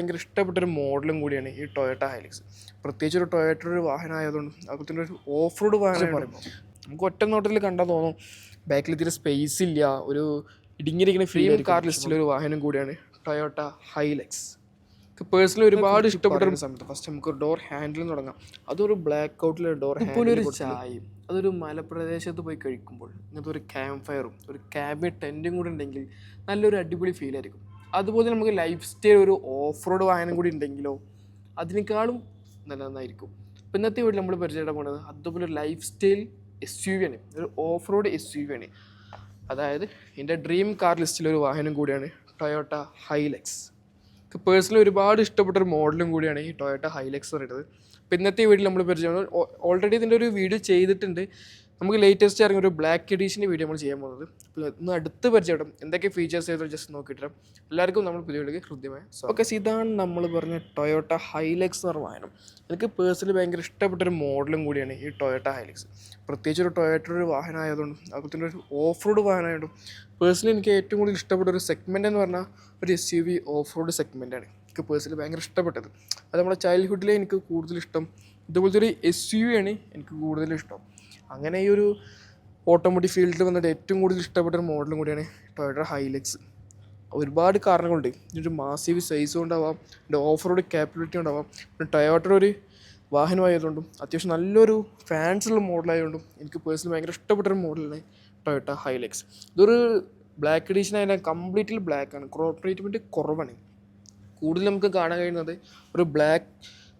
ഭയങ്കര ഇഷ്ടപ്പെട്ടൊരു മോഡലും കൂടിയാണ് ഈ ടൊയോട്ട ഹൈലിക്സ്. പ്രത്യേകിച്ച് ഒരു ടൊയോട്ട ഒരു വാഹനം ആയതുകൊണ്ട് അതുപോലെ തന്നെ ഒരു ഓഫ് റോഡ് വാഹനം പറയുമ്പോൾ നമുക്ക് ഒറ്റ നോട്ടത്തിൽ കണ്ടാൽ തോന്നും. ബാക്കിൽ ഇത്തിരി സ്പേസ് ഇല്ല ഒരു ഇടുങ്ങിയിരിക്കുന്ന ഫ്രീ കാർ ലിസ്റ്റിലെ ഒരു വാഹനം കൂടിയാണ് ടൊയോട്ട ഹൈലക്സ്. പേഴ്സണലി ഒരുപാട് ഇഷ്ടപ്പെട്ട ഒരു സമയത്ത് ഫസ്റ്റ് നമുക്ക് ഡോർ ഹാൻഡിൽ തുടങ്ങാം. അതൊരു ബ്ലാക്ക് ഔട്ടിലെ ഡോർ ഹാൻഡിൽ ഒരു ചായയും അതൊരു മലപ്രദേശത്ത് പോയി കഴിക്കുമ്പോൾ ഇങ്ങനത്തെ ഒരു ക്യാമ്പ് ഫയറും ഒരു ക്യാബിൻ ടെന്റും കൂടെ ഉണ്ടെങ്കിൽ നല്ലൊരു അടിപൊളി ഫീൽ ആയിരിക്കും. അതുപോലെ നമുക്ക് ലൈഫ് സ്റ്റൈൽ ഒരു ഓഫ് റോഡ് വാഹനം കൂടി ഉണ്ടെങ്കിലോ അതിനേക്കാളും നല്ല നന്നായിരിക്കും ഇപ്പം ഇന്നത്തെ വീട്ടിൽ നമ്മൾ പരിചയപ്പെടാൻ പോകുന്നത് അതുപോലെ ഒരു lifestyle S U V ആണ്. ഒരു off road S U V ആണ്. അതായത് എന്റെ ഡ്രീം കാർ ലിസ്റ്റിലെ ഒരു വാഹനം കൂടിയാണ് ടൊയോട്ട ഹൈലക്സ് എനിക്ക് പേഴ്സണലി ഒരുപാട് ഇഷ്ടപ്പെട്ട ഒരു മോഡലും കൂടിയാണ് ഈ ടൊയോട്ട ഹൈലക്സ് പറയുന്നത്. അപ്പോൾ ഇന്നത്തെ വീട്ടിൽ നമ്മൾ പരിചയമാണ് ഓൾറെഡി ഇതിന്റെ ഒരു വീഡിയോ ചെയ്തിട്ടുണ്ട്. നമുക്ക് ലേറ്റസ്റ്റ് ഇറങ്ങിയ ഒരു ബ്ലാക്ക് എഡീഷന്റെ വീഡിയോ നമ്മൾ ചെയ്യാൻ പോകുന്നത്. അപ്പോൾ ഇന്ന് അടുത്ത് പരിചയപ്പെടും. എന്തൊക്കെ ഫീച്ചേഴ്സ് ചെയ്തോ ജസ്റ്റ് നോക്കിയിട്ട് എല്ലാവർക്കും നമ്മൾ പുതിയ വീഡിയോക്ക് ഹൃദ്യമായ ഓക്കെ ഇതാണ് നമ്മൾ പറഞ്ഞ ടൊയോട്ട ഹൈലക്സ് എന്ന് പറഞ്ഞ എനിക്ക് പേഴ്സണലി ഭയങ്കര ഇഷ്ടപ്പെട്ട ഒരു മോഡലും കൂടിയാണ് ഈ ടൊയോട്ട ഹൈലക്സ് പ്രത്യേകിച്ച് ഒരു ടൊയോട്ട ഒരു വാഹനം ആയതുകൊണ്ടും അതുപോലെ തന്നെ ഒരു ഓഫ് റോഡ് വാഹനം ആയതുകൊണ്ടും പേഴ്സണലി എനിക്ക് ഏറ്റവും കൂടുതൽ ഇഷ്ടപ്പെട്ട ഒരു സെഗ്മെന്റ് എന്ന് പറഞ്ഞാൽ ഒരു S U V off road സെഗ്മെന്റാണ് എനിക്ക് പേഴ്സണലി ഭയങ്കര ഇഷ്ടപ്പെട്ടത്. അത് നമ്മുടെ ചൈൽഡ്ഹുഡിലെ എനിക്ക് കൂടുതൽ ഇഷ്ടം. ഇതുപോലത്തെ ഒരു എസ് യു ആണ് എനിക്ക് കൂടുതൽ ഇഷ്ടം. അങ്ങനെ ഈ ഒരു ഓട്ടോമോട്ടീവ് ഫീൽഡിൽ വന്നിട്ട് ഏറ്റവും കൂടുതൽ ഇഷ്ടപ്പെട്ട ഒരു മോഡലും കൂടിയാണ് ടൊയോട്ട ഹൈലക്സ് ഒരുപാട് കാരണങ്ങളുണ്ട്. ഇതിന്റെ മാസീവ് സൈസ് കൊണ്ടാവാം ഇതിന്റെ ഓഫ് റോഡ് ക്യാപ്പബിലിറ്റി കൊണ്ടാവാം. പിന്നെ ടൊയോട്ടയുടെ ഒരു വാഹനമായതുകൊണ്ടും അത്യാവശ്യം നല്ലൊരു ഫാൻസുള്ള മോഡലായതുകൊണ്ടും എനിക്ക് പേഴ്സണലി ഭയങ്കര ഇഷ്ടപ്പെട്ട ഒരു മോഡലാണ് ടൊയോട്ട ഹൈലക്സ് ഇതൊരു ബ്ലാക്ക് എഡീഷൻ ആയാലും കംപ്ലീറ്റ്ലി ബ്ലാക്ക് ആണ്. ക്രോപ്പ് ട്രീറ്റ്മെന്റ് കുറവാണ്. കൂടുതൽ നമുക്ക് കാണാൻ കഴിയുന്നത് ഒരു ബ്ലാക്ക്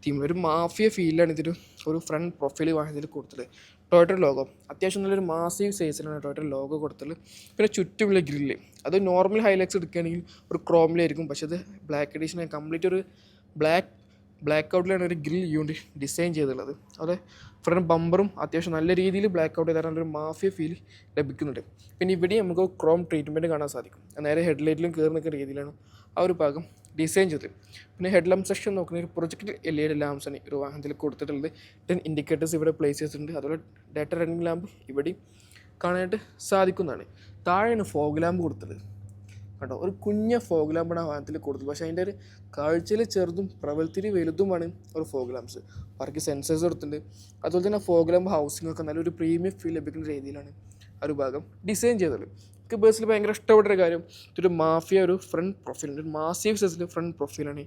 തീം ഒരു മാഫിയ ഫീലാണ് ഇതിന് ഒരു ഫ്രണ്ട് പ്രൊഫൈൽ വാഹനത്തിൽ കൊടുത്തത്. Toyota logo. അത്യാവശ്യം നല്ലൊരു മാസീവ് സൈസിലാണ് ടൊയറ്റർ ലോഗോ കൊടുത്തത്. പിന്നെ ചുറ്റുമുള്ള ഗ്രില്ല് അത് നോർമൽ ഹൈലൈറ്റ്സ് എടുക്കുകയാണെങ്കിൽ ഒരു ക്രോമിലായിരിക്കും പക്ഷേ അത് ബ്ലാക്ക് എഡീഷൻ കംപ്ലീറ്റ് ഒരു ബ്ലാക്ക് ബ്ലാക്ക് ഔട്ടിലാണ് ഒരു ഗ്രിൽ യൂണിറ്റ് ഡിസൈൻ ചെയ്തിട്ടുള്ളത്. അവിടെ ഫ്രണ്ട് ബമ്പറും അത്യാവശ്യം നല്ല രീതിയിൽ ബ്ലാക്ക് ഔട്ട് ചെയ്താൽ ഒരു മാഫിയ ഫീൽ ലഭിക്കുന്നുണ്ട്. പിന്നെ ഇവിടെ നമുക്ക് ക്രോം ട്രീറ്റ്മെന്റ് കാണാൻ സാധിക്കും. നേരെ ഹെഡ്ലൈറ്റിലും കയറി നിൽക്കുന്ന രീതിയിലാണ് ആ ഒരു ഭാഗം ഡിസൈൻ ചെയ്തത് പിന്നെ ഹെഡ് സെക്ഷൻ നോക്കുന്ന ഒരു പ്രൊജക്ട് എൽ ഇ ഡി ലാംസാണ് ഒരു വാഹനത്തിൽ കൊടുത്തിട്ടുള്ളത്. ടെൻ ഇൻഡിക്കേറ്റേഴ്സ് ഇവിടെ പ്ലേസ് ചെയ്തിട്ടുണ്ട്. അതുപോലെ ഡാറ്റ റണ്ണിംഗ് ലാമ്പ് ഇവിടെ കാണാനായിട്ട് സാധിക്കുന്നതാണ്. താഴെയാണ് ഫോഗ് ലാമ്പ് കൊടുത്തത്. കേട്ടോ ഒരു കുഞ്ഞ ഫോഗ് ലാമ്പാണ് ആ വാഹനത്തിൽ കൊടുത്തത്. പക്ഷേ അതിന്റെ ഒരു കാഴ്ചയിൽ ചെറുതും പ്രബലത്തിൽ വലുതുമാണ് ഒരു ഫോഗ് ലാമ്പ്സ് അവർക്ക് സെൻസേഴ്സ് കൊടുത്തിട്ടുണ്ട്. അതുപോലെ തന്നെ ഫോഗ് ലാമ്പ് ഹൗസിംഗ് ഒക്കെ നല്ലൊരു പ്രീമിയം ഫീൽ ലഭിക്കുന്ന രീതിയിലാണ് ആ ഒരു ഭാഗം ഡിസൈൻ ചെയ്തത്. എനിക്ക് ബേസിൽ ഭയങ്കര ഇഷ്ടപ്പെട്ട ഒരു കാര്യം ഇതൊരു മാഫിയ ഒരു ഫ്രണ്ട് പ്രൊഫൈലുണ്ട് ഒരു മാസീവ് സൈസിൽ ഫ്രണ്ട് പ്രൊഫൈലാണ്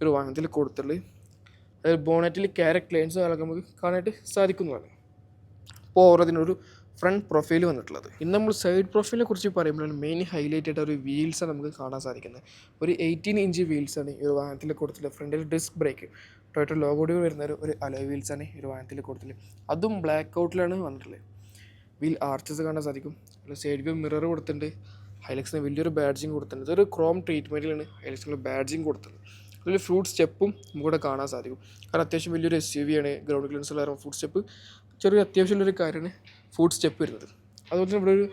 ഒരു വാഹനത്തിൽ കൊടുത്തിട്ടുള്ളത്. അതായത് ബോണറ്റിൽ ക്യാരക്ട് ലൈൻസ് അതൊക്കെ നമുക്ക് കാണാനായിട്ട് സാധിക്കുന്നതാണ്. അപ്പോൾ ഓരോതിനൊരു ഫ്രണ്ട് പ്രൊഫൈൽ വന്നിട്ടുള്ളത്. ഇന്ന് നമ്മൾ സൈഡ് പ്രൊഫൈലിനെ കുറിച്ച് പറയുമ്പോഴാണ് മെയിൻ ഹൈലൈറ്റ് ആയിട്ട് ഒരു വീൽസാണ് നമുക്ക് കാണാൻ സാധിക്കുന്നത്. ഒരു എയ്റ്റീൻ ഇഞ്ച് വീൽസാണ് ഈ ഒരു വാഹനത്തിൽ കൊടുത്തിട്ടുള്ളത്. ഫ്രണ്ടിൽ ഡിസ്ക് ബ്രേക്ക് ടൊയോട്ട ലോഗോഡി വരുന്ന ഒരു ഒരു അലോ വീൽസാണ് ഈ ഒരു വാഹനത്തിൽ കൊടുത്തിട്ടുള്ളത്. അതും ബ്ലാക്ക് ഔട്ടിലാണ് വന്നിട്ടുള്ളത്. വീൽ ആർച്ചസ് കാണാൻ സാധിക്കും. അല്ല സൈഡ് വ്യൂ മിറർ കൊടുത്തിട്ടുണ്ട്. ഹൈലക്സിന് വലിയൊരു ബാഡ്ജിങ് കൊടുത്തിട്ടുണ്ട്. ഇതൊരു ക്രോം ട്രീറ്റ്മെന്റിലാണ് ഹൈലക്സിന് ബാഡ്ജിങ് കൊടുത്തത്. അതിൽ ഫ്രൂട്ട് സ്റ്റെപ്പും നമുക്കിവിടെ കാണാൻ സാധിക്കും. കാരണം അത്യാവശ്യം വലിയൊരു എസ് യു വി ആണ്. ഗ്രൗണ്ട് ക്ലിയൻസ് ഉള്ള ഫുഡ് സ്റ്റെപ്പ് ചെറിയ അത്യാവശ്യമുള്ളൊരു കാര്യമാണ് ഫുഡ് സ്റ്റെപ്പ് വരുന്നത്. അതുപോലെ തന്നെ ഇവിടെ ഒരു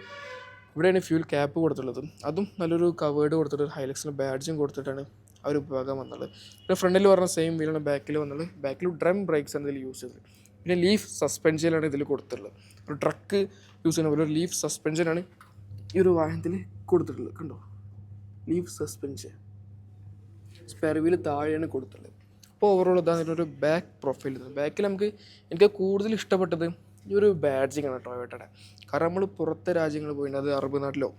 ഇവിടെയാണ് ഫ്യൂൽ ക്യാപ്പ് കൊടുത്തിട്ടുള്ളത്. അതും നല്ലൊരു കവേർഡ് കൊടുത്തിട്ട് ഹൈലക്സിന് ബാഡ്ജും കൊടുത്തിട്ടാണ് ആ ഒരു വിഭാഗം വന്നത്. പിന്നെ ഫ്രണ്ടിൽ പറഞ്ഞ സെയിം വീലാണ് ബാക്കിൽ വന്നത്. ബാക്കിൽ ഡ്രം ബ്രേക്സ് ആണ് ഇതിൽ യൂസ് ചെയ്തത്. പിന്നെ ലീഫ് സസ്പെൻഷനാണ് ഇതിൽ കൊടുത്തിട്ടുള്ളത്. ഒരു ട്രക്ക് യൂസ് ചെയ്യുന്ന പോലെ ഒരു ലീഫ് സസ്പെൻഷനാണ് ഈ ഒരു വാഹനത്തിൽ കൊടുത്തിട്ടുള്ളത്. കണ്ടോ? Leaf suspension. സ്പെയർ വീൽ താഴെയാണ് കൊടുത്തിട്ടുള്ളത്. അപ്പോൾ ഓവറോൾ ഇതാണ് ഒരു ബാക്ക് പ്രൊഫൈൽ ബാക്കിൽ നമുക്ക് എനിക്ക് കൂടുതൽ ഇഷ്ടപ്പെട്ടത് ഈ ഒരു ബാഡ്ജിങ് ആണ് ടൊയോട്ടയുടെ കാരണം നമ്മൾ പുറത്തെ രാജ്യങ്ങൾ പോയിട്ട് അത് അറബ് നാട്ടിലോ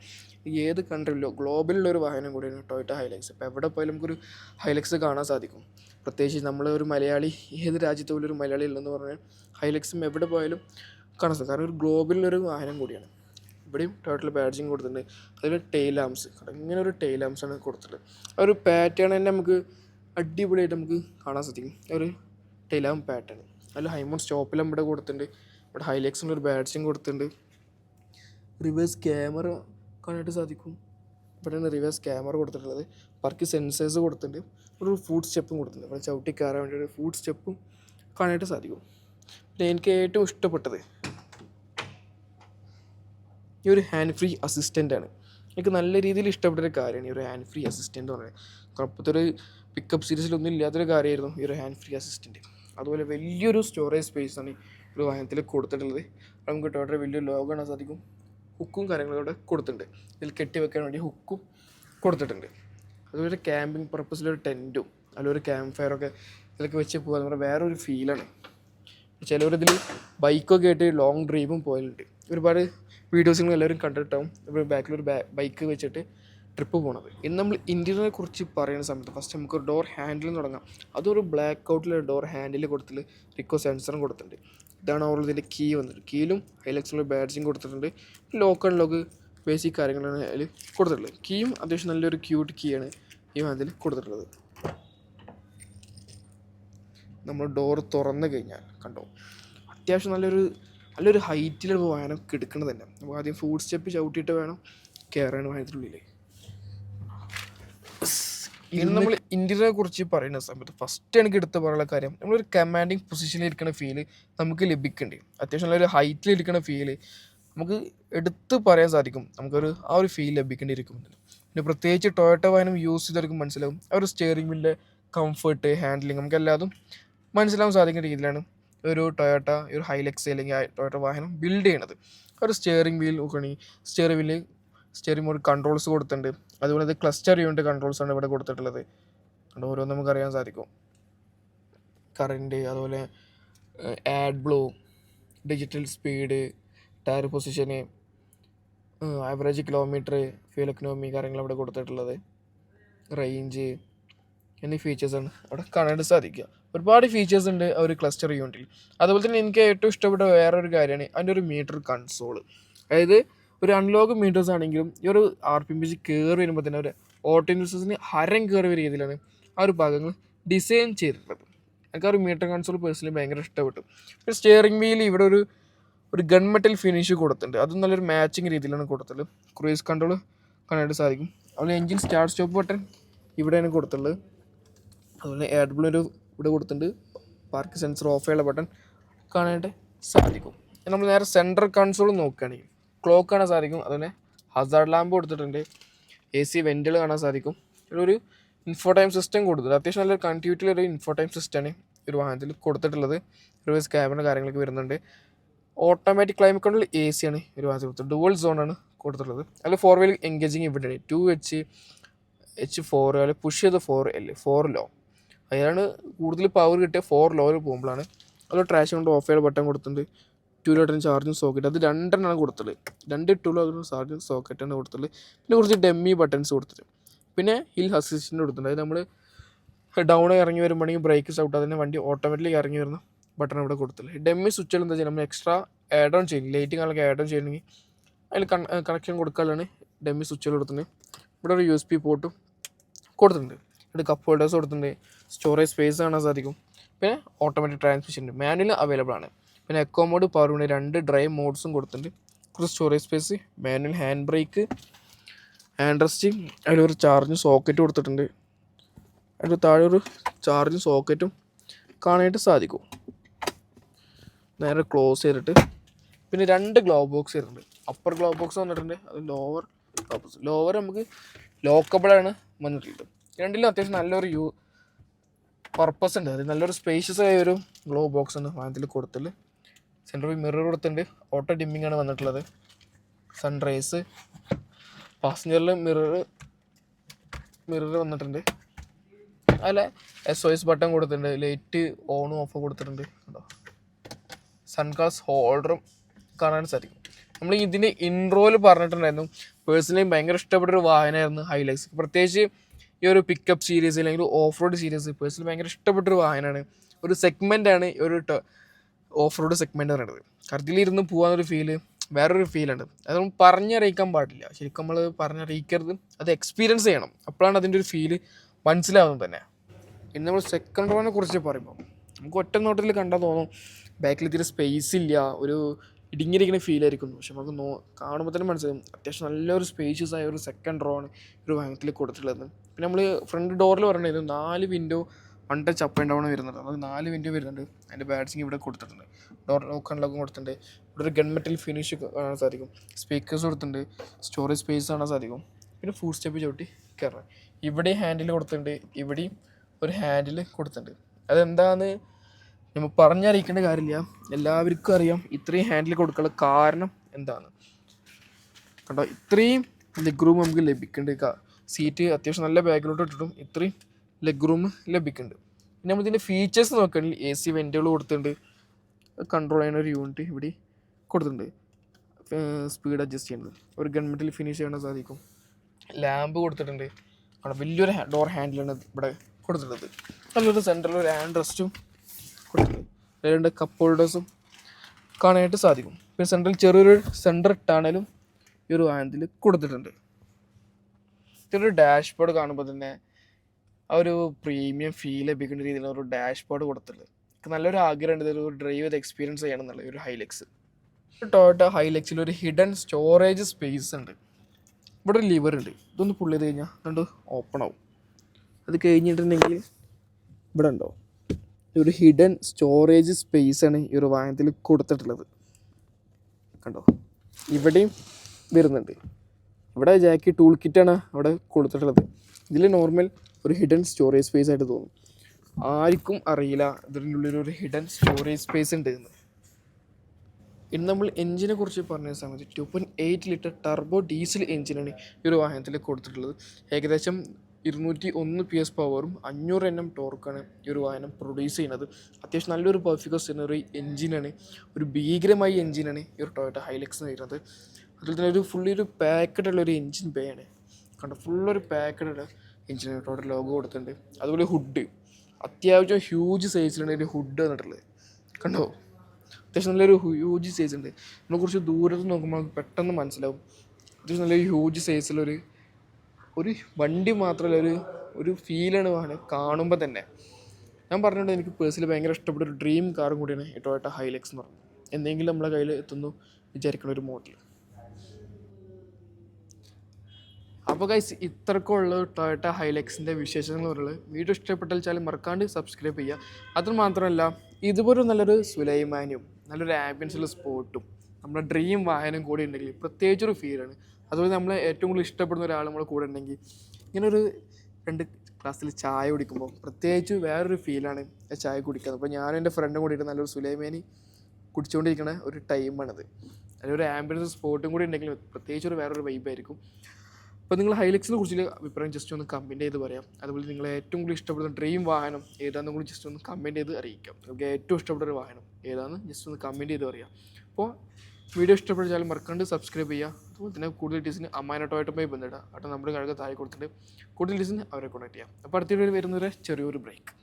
ഏത് കൺട്രിയിലോ ഗ്ലോബലിലുള്ള ഒരു വാഹനം കൂടിയാണ് ടൊയോട്ട ഹൈലക്സ്. ഇപ്പോൾ എവിടെ പോയാലും നമുക്കൊരു ഹൈലക്സ് കാണാൻ സാധിക്കും. പ്രത്യേകിച്ച് നമ്മൾ ഒരു മലയാളി ഏത് രാജ്യത്തെ ഒരു മലയാളി ഉള്ളതെന്ന് പറഞ്ഞാൽ ഹൈലക്സും എവിടെ പോയാലും കാണാൻ സാധിക്കും. കാരണം ഒരു ഗ്ലോബലിലൊരു വാഹനം കൂടിയാണ്. ഇവിടെയും ടോട്ടൽ ബാഡ്ജിങ് കൊടുത്തിട്ടുണ്ട്. അതിൽ ടെയിൽ ആംസ് ഇങ്ങനെ ഒരു ടെയിൽ ലാംസ് ആണ് കൊടുത്തിട്ടുള്ളത്. ആ ഒരു പാറ്റേൺ തന്നെ നമുക്ക് അടിപൊളിയായിട്ട് നമുക്ക് കാണാൻ സാധിക്കും. ഒരു ടെയിൽ പാറ്റേൺ അതിൽ ഹൈമോൺ സ്റ്റോപ്പിലും ഇവിടെ കൊടുത്തിട്ടുണ്ട്. ഇവിടെ ഹൈലൈക്സിന്റെ ഒരു ബാഡ്ജിങ് കൊടുത്തിട്ടുണ്ട്. റിവേഴ്സ് ക്യാമറ കാണാനായിട്ട് സാധിക്കും. ഇവിടെയാണ് റിവേഴ്സ് ക്യാമറ കൊടുത്തിട്ടുള്ളത്. പർക്ക് സെൻസേഴ്സ് കൊടുത്തിട്ടുണ്ട്. ഒരു ഫുഡ് സ്റ്റെപ്പും കൊടുത്തിട്ടുണ്ട്. ഇവിടെ ചവിട്ടി കയറാൻ വേണ്ടി ഒരു ഫുഡ് സ്റ്റെപ്പും കാണാനായിട്ട് സാധിക്കും. പിന്നെ എനിക്ക് ഏറ്റവും ഇഷ്ടപ്പെട്ടത് ഈ ഒരു ഹാൻഡ് ഫ്രീ അസിസ്റ്റന്റ് ആണ്. എനിക്ക് നല്ല രീതിയിൽ ഇഷ്ടപ്പെട്ടൊരു കാര്യമാണ് ഈ ഒരു ഹാൻഡ് ഫ്രീ അസിസ്റ്റന്റ് എന്ന് പറയുന്നത്. കുഴപ്പത്തെ ഒരു പിക്കപ്പ് സീരീസിലൊന്നും ഇല്ലാത്തൊരു കാര്യമായിരുന്നു ഈ ഒരു ഹാൻഡ് ഫ്രീ അസിസ്റ്റന്റ് അതുപോലെ വലിയൊരു സ്റ്റോറേജ് സ്പേസ് ആണ് ഈ ഒരു വാഹനത്തിൽ കൊടുത്തിട്ടുള്ളത്. നമുക്ക് ടോട്ടൽ വലിയൊരു ലോഗ് കാണാൻ സാധിക്കും ഹുക്കും കാര്യങ്ങളും ഇവിടെ കൊടുത്തിട്ടുണ്ട്. ഇതിൽ കെട്ടി വെക്കാൻ വേണ്ടി ഹുക്കും കൊടുത്തിട്ടുണ്ട്. അതുപോലെ ക്യാമ്പിംഗ് പർപ്പസിലൊരു ടെന്റും അതിലൊരു ക്യാമ്പ് ഫയറൊക്കെ ഇതിലൊക്കെ വെച്ച് പോകുക പറഞ്ഞാൽ വേറൊരു ഫീലാണ് ചിലവരിതിൽ ബൈക്കൊക്കെ ആയിട്ട് ലോങ് ഡ്രൈവും പോയിട്ടുണ്ട്. ഒരുപാട് വീഡിയോസുകൾ എല്ലാവരും കണ്ടിട്ടാവും ഇപ്പോൾ ബാക്കിലൊരു ബൈക്ക് വെച്ചിട്ട് ട്രിപ്പ് പോണത്. ഇന്ന് നമ്മൾ ഇന്റീരിയറിനെ കുറിച്ച് പറയുന്ന സമയത്ത് ഫസ്റ്റ് നമുക്ക് ഡോർ ഹാൻഡിൽ തുടങ്ങാം. അതൊരു ബ്ലാക്ക് ഔട്ടിൽ ഡോർ ഹാൻഡിൽ കൊടുത്തിൽ റിക്കോ സെൻസറും കൊടുത്തിട്ടുണ്ട്. ഇതാണ് ഓവർ ഇതിന്റെ കീ വന്നിട്ട് കീയിലും ഹൈലക്സിലുള്ള ബാഡ്സും കൊടുത്തിട്ടുണ്ട്. ലോക്ക് ആൻഡ് അൺലോക്ക് ബേസിക് കാര്യങ്ങളാണ് അതിൽ കൊടുത്തിട്ടുള്ളത്. കീയും അത്യാവശ്യം നല്ലൊരു ക്യൂട്ട് കീ ആണ് ഈ അതിൽ കൊടുത്തിട്ടുള്ളത്. നമ്മൾ ഡോർ തുറന്നു കഴിഞ്ഞാൽ കണ്ടോ? അത്യാവശ്യം നല്ലൊരു നല്ലൊരു ഹൈറ്റിൽ വാഹനം കിടക്കുന്നത് തന്നെ. നമുക്ക് ആദ്യം ഫുഡ് സ്റ്റെപ്പ് ചവിട്ടിയിട്ട് വേണം കയറാൻ വാഹനത്തിനുള്ളിൽ ഇന്ന് നമ്മൾ ഇന്ത്യയെ കുറിച്ച് പറയുന്ന സമയത്ത് ഫസ്റ്റ് എനിക്ക് എടുത്ത് പറയാനുള്ള കാര്യം നമ്മളൊരു കമാൻഡിങ് പൊസിഷനിൽ ഇരിക്കുന്ന ഫീൽ നമുക്ക് ലഭിക്കേണ്ടി. അത്യാവശ്യം നല്ലൊരു ഹൈറ്റിൽ ഇരിക്കുന്ന ഫീൽ നമുക്ക് എടുത്ത് പറയാൻ സാധിക്കും. നമുക്കൊരു ആ ഒരു ഫീൽ ലഭിക്കേണ്ടിയിരിക്കും. പിന്നെ പ്രത്യേകിച്ച് ടൊയോട്ട വാഹനം യൂസ് ചെയ്തവർക്ക് മനസ്സിലാവും. ആ ഒരു സ്റ്റിയറിംഗ് വീലിന്റെ കംഫർട്ട് ഹാൻഡിലിംഗ് നമുക്ക് എല്ലാതും മനസ്സിലാവാൻ സാധിക്കുന്ന രീതിയിലാണ് ഒരു ടൊയോട്ട ഒരു ഹൈലെക്സ് അല്ലെങ്കിൽ ടൊയോട്ട വാഹനം ബിൽഡ് ചെയ്യണത്. ഒരു സ്റ്റിയറിംഗ് വീൽ നോക്കുകയാണെങ്കിൽ steering wheel steering mode controls കൊടുത്തിട്ടുണ്ട്. അതുപോലെ ഇത് ക്ലസ്റ്റർ യൂണിറ്റ് കൺട്രോൾസ് ആണ് ഇവിടെ കൊടുത്തിട്ടുള്ളത്. അതുകൊണ്ട് ഓരോന്നും നമുക്ക് അറിയാൻ സാധിക്കും. കറന്റ് അതുപോലെ AdBlue digital speed tyre പൊസിഷന് ആവറേജ് കിലോമീറ്റർ ഫ്യൂൽ എക്കണോമി കാര്യങ്ങൾ അവിടെ കൊടുത്തിട്ടുള്ളത്. റേഞ്ച് എന്നീ ഫീച്ചേഴ്സാണ് അവിടെ കാണാൻ സാധിക്കുക. ഒരുപാട് ഫീച്ചേഴ്സ് ഉണ്ട് ആ ഒരു ക്ലസ്റ്റർ യൂണിറ്റിൽ അതുപോലെ തന്നെ എനിക്ക് ഏറ്റവും ഇഷ്ടപ്പെട്ട വേറൊരു കാര്യമാണ് അതിന്റെ ഒരു മീറ്റർ കൺസോൾ അതായത് ഒരു അൺലോക്ക് മീറ്റേഴ്സ് ആണെങ്കിലും ഈ ഒരു ആർ പി എം വെച്ച് കയറി വരുമ്പോൾ തന്നെ ഒരു ഓട്ടോ ഹരം കയറി വരുന്ന രീതിയിലാണ് ആ ഒരു ഭാഗങ്ങൾ ഡിസൈൻ ചെയ്തിട്ടുള്ളത്. എനിക്ക് ആ ഒരു മീറ്റർ കൺസോൾ പേഴ്സണലി ഭയങ്കര ഇഷ്ടപ്പെട്ടു. പിന്നെ സ്റ്റിയറിംഗ് വീൽ ഇവിടെ ഒരു ഒരു ഗൺമെറ്റൽ ഫിനിഷ് കൊടുത്തിട്ടുണ്ട്. അതും നല്ലൊരു മാച്ചിങ് രീതിയിലാണ് കൊടുത്തത് ക്രൂയിസ് കൺട്രോൾ കാണാനായിട്ട് സാധിക്കും. അതുപോലെ എഞ്ചിൻ സ്റ്റാർട്ട് സ്റ്റോപ്പ് ബട്ടൺ ഇവിടെയാണ് കൊടുത്തിട്ടുള്ളത്. അതുപോലെ ആഡ് ഒരു ഇവിടെ കൊടുത്തിട്ടുണ്ട്. പാർക്ക് സെൻസർ ഓഫ് ചെയ്യാനുള്ള ബട്ടൺ കാണാനായിട്ട് സാധിക്കും. നമ്മൾ നേരെ സെൻട്രൽ കൺസോൾ നോക്കുകയാണെങ്കിൽ ക്ലോക്ക് കാണാൻ സാധിക്കും. അതുപോലെ ഹസാർഡ് ലാമ്പ് കൊടുത്തിട്ടുണ്ട്. എ സി വെന്റുകൾ കാണാൻ സാധിക്കും. ഒരു ഇൻഫോടൈം സിസ്റ്റം കൊടുത്തിട്ടുണ്ട്. അത്യാവശ്യം നല്ലൊരു കണ്ടിന്യൂറ്റിലൊരു ഇൻഫോടൈം സിസ്റ്റമാണ് ഒരു വാഹനത്തിൽ കൊടുത്തിട്ടുള്ളത്. റിവേഴ്സ് ക്യാമറ കാര്യങ്ങളൊക്കെ വരുന്നുണ്ട്. Automatic climate control A C ആണ് ഒരു വാഹനത്തിൽ കൊടുത്തത് ഡുവൽ സോണാണ് കൊടുത്തിട്ടുള്ളത്. അതിൽ ഫോർ വീൽ എൻഗേജിങ് ഇവിടെയാണ് ടു എച്ച് എച്ച് ഫോർ അല്ലെങ്കിൽ പുഷ് ചെയ്ത് ഫോർ എൽ ഫോർ ലോ അതിലാണ് കൂടുതൽ പവർ കിട്ടിയ ഫോർ ലോയിൽ പോകുമ്പോഴാണ്. അതിൽ ട്രാഷ് കൊണ്ട് ഓഫ് ചെയ്ത് ബട്ടൺ കൊടുത്തിട്ടുണ്ട്. ടു ലോട്ടൻ ചാർജിങ് സോക്കറ്റ് അത് രണ്ടെണ്ണമാണ് കൊടുത്തത്. രണ്ട് ടൂ ലോട്ടൻ ചാർജിങ് സോക്കറ്റാണ് കൊടുത്തത്. പിന്നെ കുറച്ച് ഡെമ്മി ബട്ടൺസ് കൊടുത്തിട്ട്. പിന്നെ ഹിൽ അസിസ്റ്റന്റ് കൊടുത്തിട്ടുണ്ട്. അത് നമ്മൾ ഡൗൺ ഇറങ്ങി വരുമ്പോഴെങ്കിൽ ബ്രേക്ക് സൗട്ട് അതിന് വണ്ടി ഓട്ടോമാറ്റിക്കലി ഇറങ്ങി വരുന്ന ബട്ടൺ ഇവിടെ കൊടുത്തില്ല ഡെമ്മി സ്വിച്ചുകൾ എന്താ വെച്ചാൽ നമ്മൾ എക്സ്ട്രാ ആഡ് ഓൺ ചെയ്യും ലൈറ്റിംഗ് കാലൊക്കെ ആഡ് ഓൺ ചെയ്യണമെങ്കിൽ അതിൽ കണക്ഷൻ കൊടുക്കാനാണ് ഡെമ്മി സ്വിച്ചുകൾ കൊടുത്തിട്ടുണ്ട് ഇവിടെ ഒരു യു എസ് പി പോർട്ടും കൊടുത്തിട്ടുണ്ട്. ഇവിടെ കപ്പ് ഹോൾഡേഴ്സ് കൊടുത്തിട്ടുണ്ട്. സ്റ്റോറേജ് സ്പേസ് കാണാൻ സാധിക്കും. പിന്നെ ഓട്ടോമാറ്റിക് ട്രാൻസ്മിഷൻ ഉണ്ട് മാനുവൽ അവൈലബിൾ ആണ്. പിന്നെ എക്കോ മോഡ് പവർ വിൻഡോ രണ്ട് ഡ്രൈവ് മോഡ്സും കൊടുത്തിട്ടുണ്ട്. കുറച്ച് storage space manual hand brake hand rest അതിലൊരു ചാർജിങ് സോക്കറ്റ് കൊടുത്തിട്ടുണ്ട്. അതിന്റെ താഴെ ഒരു ചാർജിങ് സോക്കറ്റും കാണാനായിട്ട് സാധിക്കും. നേരെ ക്ലോസ് ചെയ്തിട്ട് പിന്നെ രണ്ട് ഗ്ലോ ബോക്സ് വരുന്നുണ്ട്. അപ്പർ ഗ്ലോ ബോക്സ് വന്നിട്ടുണ്ട്. അത് ലോവർ ബോക്സ് ലോവർ നമുക്ക് ലോക്കബിളാണ് വന്നിട്ടുള്ളത്. രണ്ടിലും അത്യാവശ്യം നല്ലൊരു യൂ പർപ്പസ് ഉണ്ട്. അത് നല്ലൊരു സ്പേഷ്യസ് ആയ ഒരു ഗ്ലോ ബോക്സ് ആണ് വാഹനത്തിൽ കൊടുത്തില്ല സെൻട്രൽ മിറർ കൊടുത്തിട്ടുണ്ട്. ഓട്ടോ ഡിമ്മിങ് ആണ് വന്നിട്ടുള്ളത്. സൺറൈസ് പാസഞ്ചറിൽ മിറർ മിറർ വന്നിട്ടുണ്ട്. അല്ല എസ് ഒ എസ് ബട്ടൺ കൊടുത്തിട്ടുണ്ട്. ലൈറ്റ് ഓണും ഓഫ് കൊടുത്തിട്ടുണ്ട്. കേട്ടോ സൺഗ്ലാസ് ഹോൾഡറും കാണാൻ സാധിക്കും. നമ്മൾ ഇതിന്റെ ഇൻട്രോയിൽ പറഞ്ഞിട്ടുണ്ടായിരുന്നു. പേഴ്സണലി ഭയങ്കര ഇഷ്ടപ്പെട്ട ഒരു വാഹനമായിരുന്നു ഹൈലൈസ് പ്രത്യേകിച്ച് ഈ ഒരു പിക്കപ്പ് സീരീസ് അല്ലെങ്കിൽ ഓഫ് റോഡ് സീരീസ് പേഴ്സണലി ഭയങ്കര ഇഷ്ടപ്പെട്ടൊരു വാഹനമാണ് ഒരു സെഗ്മെന്റാണ് ഒരു ഓഫ് റോഡ് സെഗ്മെന്റ് പറയുന്നത് കറുതിലിരുന്ന് പോകാനൊരു ഫീൽ വേറൊരു ഫീലുണ്ട് അത് നമ്മൾ പറഞ്ഞറിയിക്കാൻ പാടില്ല. ശരിക്കും നമ്മൾ പറഞ്ഞറിയിക്കരുത്. അത് എക്സ്പീരിയൻസ് ചെയ്യണം. അപ്പോഴാണ് അതിന്റെ ഒരു ഫീൽ മനസ്സിലാവുന്നത് തന്നെ. ഇനി നമ്മൾ സെക്കൻഡ് റോനെ കുറിച്ച് പറയുമ്പോൾ നമുക്ക് ഒറ്റ നോട്ടത്തിൽ കണ്ടാൽ തോന്നും ബാക്കിൽ ഇത്തിരി സ്പേസ് ഇല്ല ഒരു ഇടുങ്ങിയിരിക്കുന്ന ഫീൽ ആയിരിക്കും. പക്ഷെ നമുക്ക് നോ കാണുമ്പോൾ തന്നെ മനസ്സിലാവും അത്യാവശ്യം നല്ലൊരു സ്പേഷ്യസ് ആയ ഒരു സെക്കൻഡ് റോ ആണ് ഒരു വാഹനത്തിൽ കൊടുത്തിട്ടുള്ളത്. പിന്നെ നമ്മൾ ഫ്രണ്ട് ഡോറിൽ പറഞ്ഞത് നാല് window one touch up and down വരുന്നുണ്ട്. നമുക്ക് നാല് വിൻഡോ വരുന്നുണ്ട്. അതിന്റെ ബാറ്റ്സിങ് ഇവിടെ കൊടുത്തിട്ടുണ്ട്. ഡോർ ലോക്ക് അൺലോക്കും കൊടുത്തിട്ടുണ്ട്. ഇവിടെ ഒരു ഗൺ മെറ്റൽ ഫിനിഷ് കാണാൻ സാധിക്കും. സ്പീക്കേഴ്സ് കൊടുത്തിട്ടുണ്ട്. സ്റ്റോറേജ് സ്പേസ് കാണാൻ സാധിക്കും. പിന്നെ ഫുൾ സ്റ്റെപ്പ് ചവിട്ടി കയറണം ഇവിടെയും ഹാൻഡിൽ കൊടുത്തിട്ടുണ്ട്. ഇവിടെയും ഒരു ഹാൻഡിൽ കൊടുത്തിട്ടുണ്ട്. അതെന്താന്ന് നമ്മൾ പറഞ്ഞറിയിക്കേണ്ട കാര്യമില്ല. എല്ലാവർക്കും അറിയാം ഇത്രയും ഹാൻഡിൽ കൊടുക്കാനുള്ള കാരണം എന്താണ്. കണ്ടോ? ഇത്രയും ലെഗ് റൂം നമുക്ക് ലഭിക്കേണ്ട സീറ്റ് അത്യാവശ്യം നല്ല ബാക്കിലോട്ട് ഇട്ടിട്ടും ഇത്രയും ലെഗ് റൂം ലഭിക്കുന്നുണ്ട്. പിന്നെ നമ്മൾ ഇതിന്റെ ഫീച്ചേഴ്സ് നോക്കുകയാണെങ്കിൽ എ സി വെന്റുകൾ കൊടുത്തിട്ടുണ്ട്. കൺട്രോൾ ചെയ്യുന്ന ഒരു യൂണിറ്റ് ഇവിടെ കൊടുത്തിട്ടുണ്ട്. സ്പീഡ് അഡ്ജസ്റ്റ് ചെയ്യുന്നത്. ഒരു ഗവൺമെന്റിൽ ഫിനിഷ് ചെയ്യാൻ സാധിക്കും. ലാമ്പ് കൊടുത്തിട്ടുണ്ട്. അവിടെ വലിയൊരു ഡോർ ഹാൻഡിലാണ് ഇവിടെ കൊടുത്തിട്ടുള്ളത്. നല്ലൊരു സെന്ററിൽ ഒരു ഹാൻഡ് റെസ്റ്റും കൊടുത്തിട്ടുണ്ട്. രണ്ട് കപ്പ് ഹോൾഡേഴ്സും കാണാനായിട്ട് സാധിക്കും. പിന്നെ സെൻട്രൽ ചെറിയൊരു സെന്റർ ടണലും ഈ ഒരു ഹാൻഡിൽ കൊടുത്തിട്ടുണ്ട്. ഇതൊരു ഡാഷ്ബോർഡ് കാണുമ്പോൾ തന്നെ ആ ഒരു പ്രീമിയം ഫീൽ ലഭിക്കുന്ന രീതിയിൽ ഒരു ഡാഷ്ബോർഡ് കൊടുത്തിട്ടുള്ളത്. നല്ലൊരു ആഗ്രഹമുണ്ട് ഇതൊരു ഡ്രൈവ് ചെയ്ത് എക്സ്പീരിയൻസ് ചെയ്യണം എന്നുള്ള ഒരു ഹൈലെക്സ് ടൊയോട്ട ഹൈലെക്സിൽ ഒരു ഹിഡൻ സ്റ്റോറേജ് സ്പേസ് ഉണ്ട്. ഇവിടെ ഒരു ലിവർ ഉണ്ട്. ഇതൊന്ന് പുള്ളി ചെയ്ത് കഴിഞ്ഞാൽ അതുകൊണ്ട് ഓപ്പൺ ആവും. അത് കഴിഞ്ഞിട്ടുണ്ടെങ്കിൽ ഇവിടെ ഉണ്ടോ? ഒരു ഹിഡൻ സ്റ്റോറേജ് സ്പേസ് ആണ് ഈ ഒരു വാഹനത്തിൽ കൊടുത്തിട്ടുള്ളത്. കണ്ടോ? ഇവിടെയും വരുന്നുണ്ട്. ഇവിടെ ജാക്കി ടൂൾ കിറ്റാണ് അവിടെ കൊടുത്തിട്ടുള്ളത്. ഇതിൽ നോർമൽ ഒരു ഹിഡൻ സ്റ്റോറേജ് സ്പേസ് ആയിട്ട് തോന്നും. ആർക്കും അറിയില്ല ഇതിന്റെ ഉള്ളിൽ ഒരു ഹിഡൻ സ്റ്റോറേജ് സ്പേസ് ഉണ്ട് എന്ന്. ഇന്ന് നമ്മൾ എഞ്ചിനെ കുറിച്ച് പറഞ്ഞ സമയത്ത് two point eight litre turbo diesel എഞ്ചിനാണ് ഈ ഒരു വാഹനത്തിൽ കൊടുത്തിട്ടുള്ളത്. ഏകദേശം ഇരുന്നൂറ്റി ഒന്ന് പി എസ് പവറും അഞ്ഞൂറ് എൻ എം ടോർക്കാണ് ഈ ഒരു വാഹനം പ്രൊഡ്യൂസ് ചെയ്യുന്നത്. അത്യാവശ്യം നല്ലൊരു പെർഫിക്കസ് സെനറി എഞ്ചിനാണ് ഒരു ഭീകരമായ എഞ്ചിനാണ് ഈ ഒരു ടൊയോട്ട ഹൈലെക്സ് എന്ന് വരുന്നത് അതിൽ തന്നെ ഒരു ഫുള്ളി ഒരു പാക്കഡ് ഉള്ള ഒരു എഞ്ചിൻ പേ ആണ്. കണ്ടോ? ഫുള്ളൊരു പാക്കഡ് ഉള്ള എഞ്ചിനാണ് ടോട്ടൽ ലോഗോ കൊടുത്തിട്ടുണ്ട്. അതുപോലെ ഹുഡ് അത്യാവശ്യം ഹ്യൂജ് സൈസിലാണ് ഒരു ഹുഡ് വന്നിട്ടുള്ളത് കണ്ടോ? അത്യാവശ്യം നല്ലൊരു ഹ്യൂജ് സൈസ് ഉണ്ട്. നമ്മൾ കുറച്ച് ദൂരത്ത് നോക്കുമ്പോൾ പെട്ടെന്ന് മനസ്സിലാവും. അത്യാവശ്യം നല്ലൊരു ഹ്യൂജ് സൈസിലൊരു ഒരു വണ്ടി മാത്രമല്ല ഒരു ഒരു ഫീലാണ് കാണുമ്പോൾ തന്നെ. ഞാൻ പറഞ്ഞിട്ടുണ്ട് എനിക്ക് പേഴ്സണലി ഭയങ്കര ഇഷ്ടപ്പെട്ട ഒരു ഡ്രീം കാറും കൂടിയാണ് ടൊയോട്ട ഹൈലെക്സ് എന്ന് പറഞ്ഞു എന്തെങ്കിലും നമ്മളെ കയ്യിൽ എത്തുന്നു വിചാരിക്കുന്ന ഒരു മോഡൽ അപ്പോൾ ഗൈസ് ഇത്രക്കുള്ള ടൊയോട്ട ഹൈലെക്സിന്റെ വിശേഷങ്ങൾ പറയുന്നത് വീഡിയോ ഇഷ്ടപ്പെട്ടാൽ മറക്കാണ്ട് സബ്സ്ക്രൈബ് ചെയ്യുക. അത് മാത്രമല്ല ഇതുപോലെ നല്ലൊരു സുലൈമാനും നല്ലൊരു ആംബിയൻസുള്ള സ്പോട്ടും നമ്മുടെ ഡ്രീം വാഹനം കൂടി ഉണ്ടെങ്കിൽ പ്രത്യേകിച്ചൊരു ഫീലാണ് അതുപോലെ നമ്മൾ ഏറ്റവും കൂടുതൽ ഇഷ്ടപ്പെടുന്ന ഒരാൾ നമ്മുടെ കൂടെ ഉണ്ടെങ്കിൽ ഇങ്ങനൊരു രണ്ട് ക്ലാസ്സിൽ ചായ കുടിക്കുമ്പോൾ പ്രത്യേകിച്ച് വേറൊരു ഫീലാണ് ആ ചായ കുടിക്കുന്നത് അപ്പോൾ ഞാനും എന്റെ ഫ്രണ്ടും കൂടിയിട്ട് നല്ലൊരു സുലൈമാനി കുടിച്ചുകൊണ്ടിരിക്കുന്ന ഒരു ടൈമാണത് അതിലൊരു ആംബുലൻസ് സ്പോട്ടും കൂടി ഉണ്ടെങ്കിൽ പ്രത്യേകിച്ച് ഒരു വേറൊരു വൈബായിരിക്കും അപ്പോൾ നിങ്ങൾ ഹൈലക്സിനെ കുറിച്ച് അഭിപ്രായം ജസ്റ്റ് ഒന്ന് കമന്റ് ചെയ്ത് പറയാം. അതുപോലെ നിങ്ങൾ ഏറ്റവും കൂടുതൽ ഇഷ്ടപ്പെടുന്ന ഡ്രീം വാഹനം ഏതാണെന്ന് കൂടി ജസ്റ്റ് ഒന്ന് കമന്റ് ചെയ്ത് അറിയിക്കാം. നിങ്ങൾക്ക് ഏറ്റവും ഇഷ്ടപ്പെട്ട ഒരു വാഹനം ഏതാണെന്ന് ജസ്റ്റ് ഒന്ന് കമന്റ് ചെയ്ത് പറയാം. അപ്പോൾ വീഡിയോ ഇഷ്ടപ്പെട്ടാൽ മറക്കാണ്ട് സബ്സ്ക്രൈബ് ചെയ്യുക. അതുപോലെ തന്നെ കൂടുതൽ ഡീസിന് അമ്മാനായിട്ടുമായി ബന്ധപ്പെടുക അവിടെ നമ്മുടെ കഴക താഴെ കൊടുത്തിട്ട് കൂടുതൽ ഡീസിന് അവരെ കോൺടാക്ട് ചെയ്യാം. അപ്പോൾ അടുത്ത വീഡിയോയിൽ വരുന്നവരെ ചെറിയൊരു ബ്രേക്ക്